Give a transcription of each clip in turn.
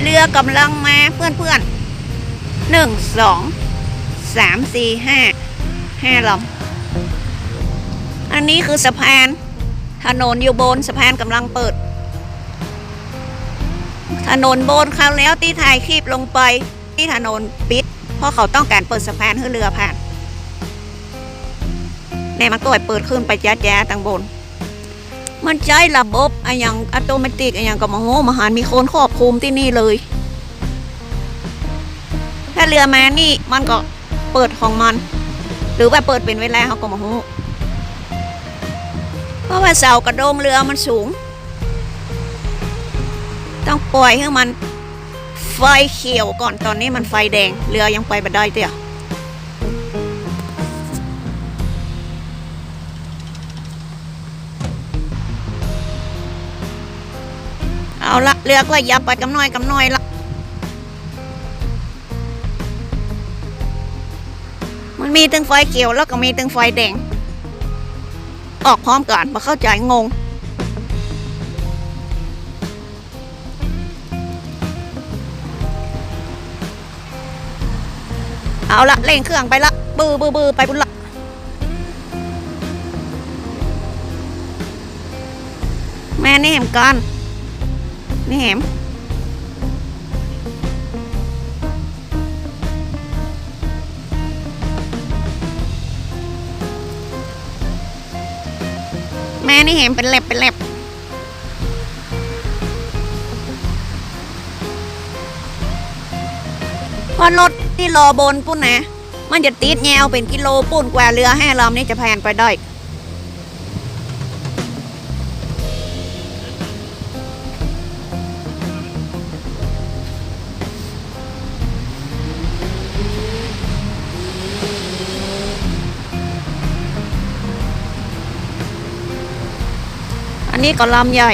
เรือกำลังมาเพื่อนเพื่อนหนึ่งสองสามสี่ห้าห้าลำอันนี้คือสะพานถนนอยู่บนสะพานกำลังเปิด ถนนบนเขาแล้วที่ถ่ายคลิปลงไปที่ถนนปิด เพราะเขาต้องการเปิดสะพานให้เรือผ่านเนี่ยมันก็เปิดขึ้นไปแจ๊ะตังบน มันใช้ระบบอะอย่างอัตโนมัติอะอย่างกับมโหมหารมีคนครอบคลุมที่นี่เลย ถ้าเรือมานี่มันก็เปิดของมัน หรือว่าเปิดเป็นเวลาเขาก็มโหเพราะว่าเสากระโดงเรือมันสูง ต้องปล่อยให้มันไฟเขียวก่อนตอนนี้มันไฟแดง เรือยังไปบันไดเตี้ย เอาละเรือก็ยับไปกำน้อยกำน้อยละมันมีตึงไฟเขียวแล้วก็มีตึงไฟแดง ออกพร้อมกันมาเข้าใจงงเอาละเร่งเครื่องไปละบือบือบือไปบุญละแม่นี่แหมกัน นี่แหมแม่นี่แหมเป็นแลบเป็นแลบพราะรถที่รอบนปุ่นนะ มันจะติดแนวเป็นกิโลปุ่นกว่าเรือห้ลำนี่จะแพนไปได้ นี้ก็ลำใหญ่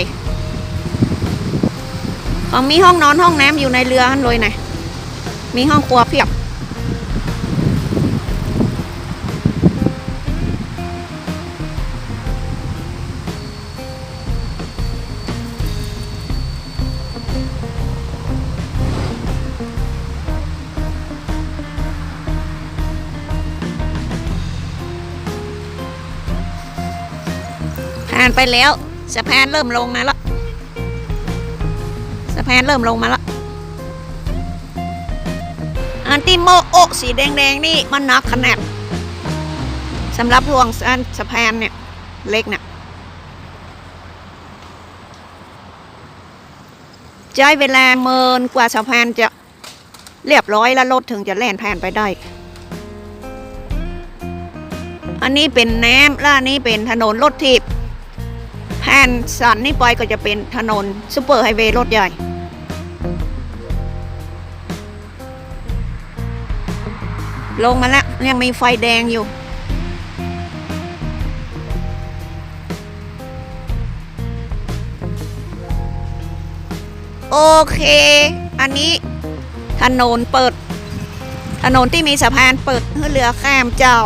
ของมีห้องนอนห้องน้ำอยู่ในเรือฮันเลยนะมีห้องครัวเพียบ ผ่านไปแล้ว สะพานเริ่มลงมาแล้วสะพานเริ่มลงมาแล้วอันที่โมโอสีแดงๆนี่มันหนักขนาดสำหรับรวงสะพานเนี่ย เล็กเนี่ยใช้เวลาเมินกว่าสะพานจะเรียบร้อยแล้วรถถึงจะแล่นผ่านไปได้ อันนี้เป็นน้ำและอันนี้เป็นถนนรถทิพย์ แผ่นสันนี่ไปก็จะเป็นถนนซูเปอร์ไฮเวย์รถใหญ่ ลงมาแล้วยังมีไฟแดงอยู่ โอเค อันนี้ถนนเปิด ถนนที่มีสะพานเปิดให้เรือข้ามเจ้า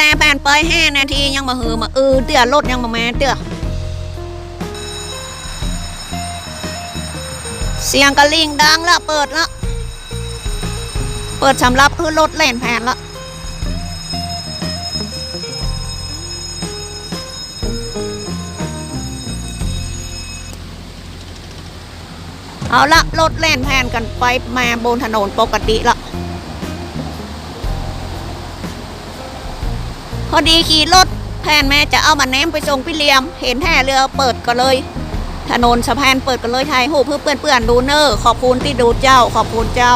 ลาผ่านไปห้านาทียังมาหือมาอือเตื้อรถยังมาแมาเตื้อเสียงกระลิ่งดังละเปิดละเปิดสำหรับคือรถแล่นผ่นละเอาละรถแล่นผ่นกันไปมาบนถนนปกติละ พอดีขี่รถแพนแม่จะเอามาแนมไปส่งพี่เลียม เห็นแท่เรือเปิดก็เลย ถนนสะพานเปิดก็เลยถ่ายรูเพื่อเปื่อนๆดูเนอร์ขอบคุณที่ดูเจ้า ขอบคุณเจ้า